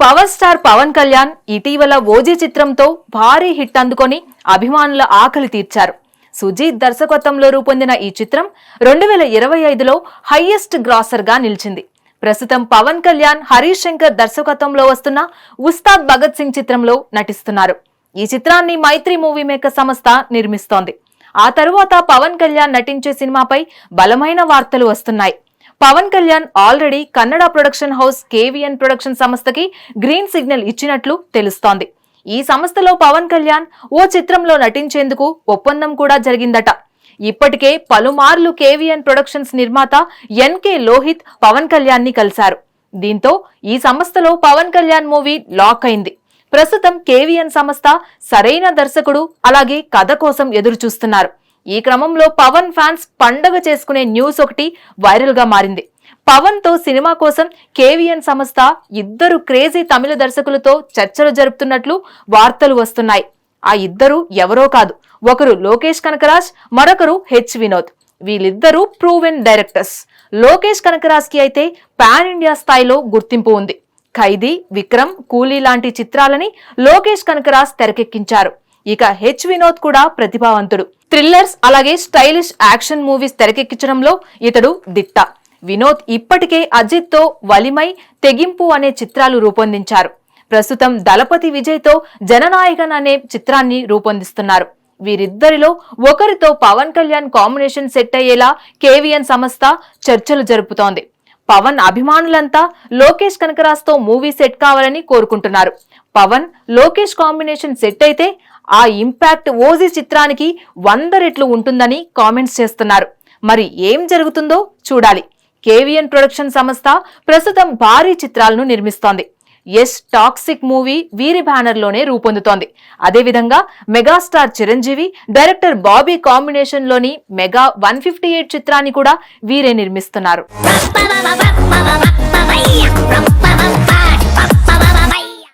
Power star Pawan Kalyan ఇటీవల OG చిత్రంతో భారీ హిట్ అందుకొని అభిమానుల ఆకలి తీర్చారు. సుజీత్ దర్శకత్వంలో రూపొందిన ఈ చిత్రం రెండు వేల ఇరవై ఐదులో హైయెస్ట్ గ్రాసర్గా నిలిచింది. ప్రస్తుతం పవన్ కళ్యాణ్ హరీష్ శంకర్ దర్శకత్వంలో వస్తున్న ఉస్తాద్ భగత్ సింగ్ చిత్రంలో నటిస్తున్నారు. ఈ చిత్రాన్ని మైత్రి మూవీ మేకర్ సంస్థ నిర్మిస్తోంది. ఆ తరువాత పవన్ కళ్యాణ్ నటించే సినిమాపై బలమైన వార్తలు వస్తున్నాయి. Pawan Kalyan already Kannada production house KVN production సంస్థకి గ్రీన్ సిగ్నల్ ఇచ్చినట్లు తెలుస్తోంది. ఈ సంస్థలో పవన్ కళ్యాణ్ ఓ చిత్రంలో నటించేందుకు ఒప్పందం కూడా జరిగిందట. ఇప్పటికే పలుమార్లు కేవీఎన్ ప్రొడక్షన్స్ నిర్మాత ఎన్కే లోహిత్ పవన్ కళ్యాణ్ని కలిశారు. దీంతో ఈ సంస్థలో పవన్ కళ్యాణ్ మూవీ లాక్ అయింది. ప్రస్తుతం కేవీఎన్ సంస్థ సరైన దర్శకుడు అలాగే కథ కోసం ఎదురు చూస్తున్నారు ఈ క్రమంలో పవన్ ఫ్యాన్స్ పండగ చేసుకునే న్యూస్ ఒకటి వైరల్గా మారింది. పవన్తో సినిమా కోసం కేవీఎన్ సంస్థ ఇద్దరు క్రేజీ తమిళ దర్శకులతో చర్చలు జరుపుతున్నట్లు వార్తలు వస్తున్నాయి. ఆ ఇద్దరు ఎవరో కాదు. ఒకరు లోకేష్ కనకరాజ్ మరొకరు హెచ్ వినోద్. వీళ్ళిద్దరూ ప్రూవెన్ డైరెక్టర్స్. లోకేష్ కనకరాజ్కి అయితే పాన్ ఇండియా స్థాయిలో గుర్తింపు ఉంది. ఖైదీ విక్రమ్ కూలీ లాంటి చిత్రాలని లోకేష్ కనకరాజ్ తెరకెక్కించారు. ఇక హెచ్ వినోద్ కూడా ప్రతిభావంతుడు. థ్రిల్లర్స్ అలాగే స్టైలిష్ యాక్షన్ మూవీస్ తెరకెక్కించడంలో ఇతడు దిట్ట. వినోద్ ఇప్పటికే అజిత్తో వలిమై తెగింపు అనే చిత్రాలు రూపొందించారు. ప్రస్తుతం దళపతి విజయ్తో జననాయకన్ అనే చిత్రాన్ని రూపొందిస్తున్నారు. వీరిద్దరిలో ఒకరితో పవన్ కళ్యాణ్ కాంబినేషన్ సెట్ అయ్యేలా కేవీఎన్ సంస్థ చర్చలు జరుపుతోంది. పవన్ అభిమానులంతా లోకేష్ కనకరాజ్తో మూవీ సెట్ కావాలని కోరుకుంటున్నారు. పవన్ లోకేష్ కాంబినేషన్ సెట్ అయితే ఆ ఇంపాక్ట్ ఓజీ చిత్రానికి వంద రెట్లు ఉంటుందని కామెంట్స్ చేస్తున్నారు. మరి ఏం జరుగుతుందో చూడాలి. కేవిఎన్ ప్రొడక్షన్ సంస్థ ప్రస్తుతం భారీ చిత్రాలను నిర్మిస్తోంది. ఎస్ టాక్సిక్ మూవీ వీరి బ్యానర్లోనే రూపొందుతోంది. అదేవిధంగా మెగాస్టార్ చిరంజీవి డైరెక్టర్ బాబీ కాంబినేషన్లోని మెగా వన్ ఫిఫ్టీ ఎయిట్ చిత్రాన్ని కూడా వీరే నిర్మిస్తున్నారు.